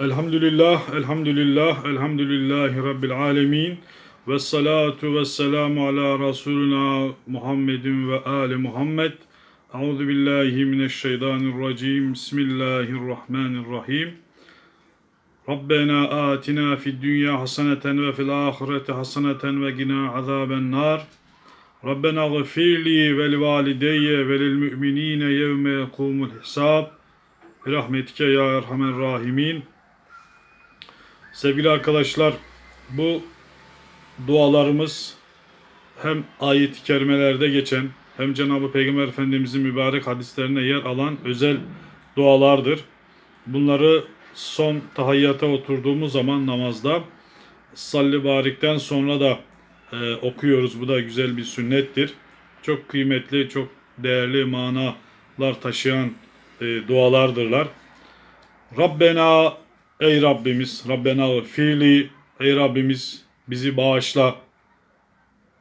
Elhamdülillah, elhamdülillah, elhamdülillahi Rabbil alemin. Ve salatu ve selamu ala Resulina Muhammedin ve Ali Muhammed. Euzu billahi mineşşeytanirracim. Bismillahirrahmanirrahim. Rabbena atina fid dünya haseneten ve fil ahireti haseneten ve gina azaben nar. Rabbena gfirli ve li valideyye ve lil müminine yevme yekumul hisab. Rahmetike ya erhamer rahimin. Sevgili arkadaşlar, bu dualarımız hem ayet-i kerimelerde geçen hem Cenab-ı Peygamber Efendimizin mübarek hadislerine yer alan özel dualardır. Bunları son tahiyyata oturduğumuz zaman namazda salli barikten sonra da e, okuyoruz. Bu da güzel bir sünnettir. Çok kıymetli, çok değerli manalar taşıyan e, dualardırlar. Rabbena ey Rabbimiz, Rabbena fiili ey Rabbimiz bizi bağışla.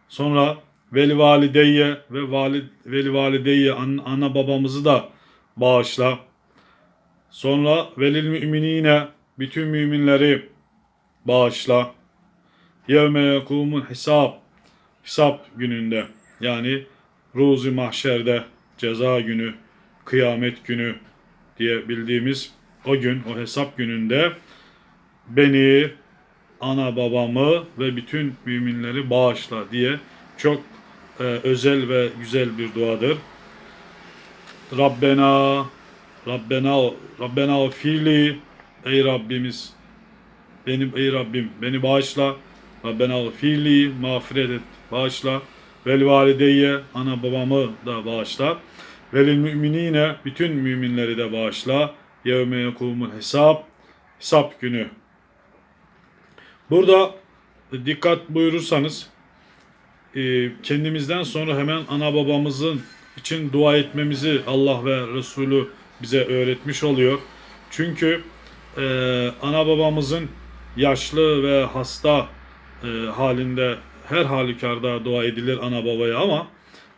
Sonra veli valideyye ve valid veli valideyye an- ana babamızı da bağışla. Sonra velil müminine bütün müminleri bağışla. Yevme yekumun hesap hesap gününde yani ruzi mahşerde ceza günü kıyamet günü diye bildiğimiz o gün o hesap gününde beni ana babamı ve bütün müminleri bağışla diye çok e, özel ve güzel bir duadır. Rabbena Rabbena Rabbena firli ey Rabbimiz benim ey Rabbim beni bağışla. Rabbena firli mağfiret et bağışla. Vel valideyye ana babamı da bağışla. Velil müminine bütün müminleri de bağışla. Yevme yekumul hesap hesap günü. Burada dikkat buyurursanız e, kendimizden sonra hemen ana babamızın için dua etmemizi Allah ve Resulü bize öğretmiş oluyor. Çünkü e, ana babamızın yaşlı ve hasta e, halinde her halükarda dua edilir ana babaya ama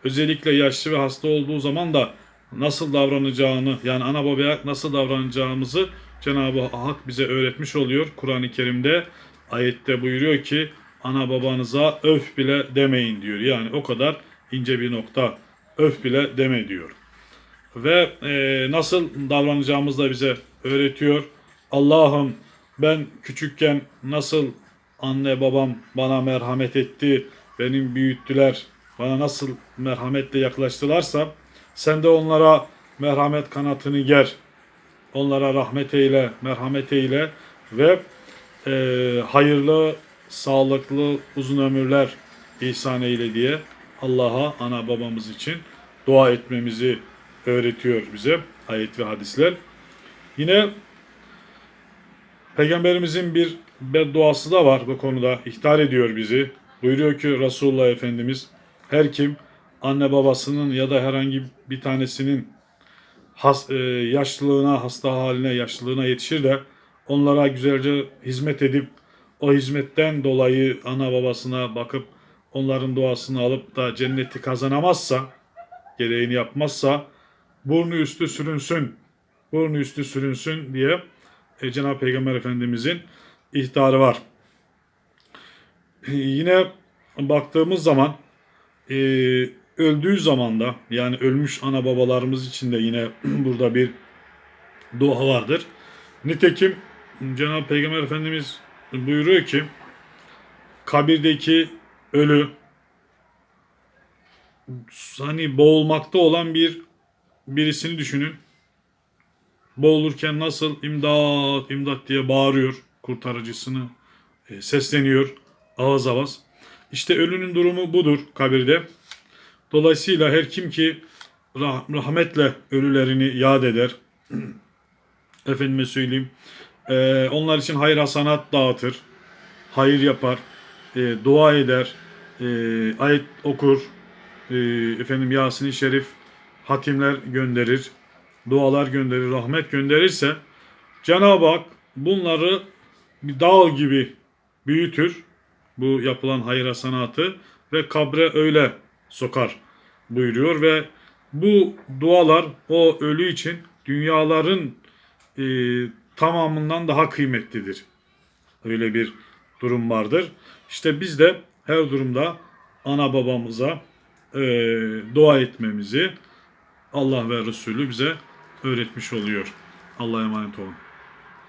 özellikle yaşlı ve hasta olduğu zaman da nasıl davranacağını yani ana babaya nasıl davranacağımızı Cenab-ı Hak bize öğretmiş oluyor. Kur'an-ı Kerim'de ayette buyuruyor ki ana babanıza öf bile demeyin diyor. Yani o kadar ince bir nokta öf bile deme diyor. Ve e, nasıl davranacağımızı da bize öğretiyor. Allah'ım ben küçükken nasıl anne babam bana merhamet etti, benim büyüttüler, bana nasıl merhametle yaklaştılarsa sen de onlara merhamet kanatını ger. Onlara rahmet eyle, merhamet eyle ve e, hayırlı, sağlıklı, uzun ömürler ihsan eyle diye Allah'a ana babamız için dua etmemizi öğretiyor bize ayet ve hadisler. Yine Peygamberimizin bir bedduası da var bu konuda. ihtar ediyor bizi. Buyuruyor ki Resulullah Efendimiz her kim anne babasının ya da herhangi bir tanesinin has, e, yaşlılığına, hasta haline, yaşlılığına yetişir de onlara güzelce hizmet edip o hizmetten dolayı ana babasına bakıp onların duasını alıp da cenneti kazanamazsa, gereğini yapmazsa burnu üstü sürünsün, burnu üstü sürünsün diye e, Cenab-ı Peygamber Efendimizin ihtarı var. E, yine baktığımız zaman e, öldüğü zaman da yani ölmüş ana babalarımız için de yine burada bir dua vardır. Nitekim Cenab-ı Peygamber Efendimiz buyuruyor ki kabirdeki ölü hani boğulmakta olan bir birisini düşünün. Boğulurken nasıl imdat imdat diye bağırıyor kurtarıcısını e, sesleniyor ağız avaz. İşte ölünün durumu budur kabirde. Dolayısıyla her kim ki rah- rahmetle ölülerini yad eder, efendime söyleyeyim, e, onlar için hayır hasanat dağıtır, hayır yapar, e, dua eder, e, ayet okur, e, efendim Yasin-i Şerif, hatimler gönderir, dualar gönderir, rahmet gönderirse Cenab-ı Hak bunları bir dağ gibi büyütür bu yapılan hayır hasanatı ve kabre öyle sokar buyuruyor ve bu dualar o ölü için dünyaların e, tamamından daha kıymetlidir. Öyle bir durum vardır. İşte biz de her durumda ana babamıza e, dua etmemizi Allah ve Resulü bize öğretmiş oluyor. Allah'a emanet olun.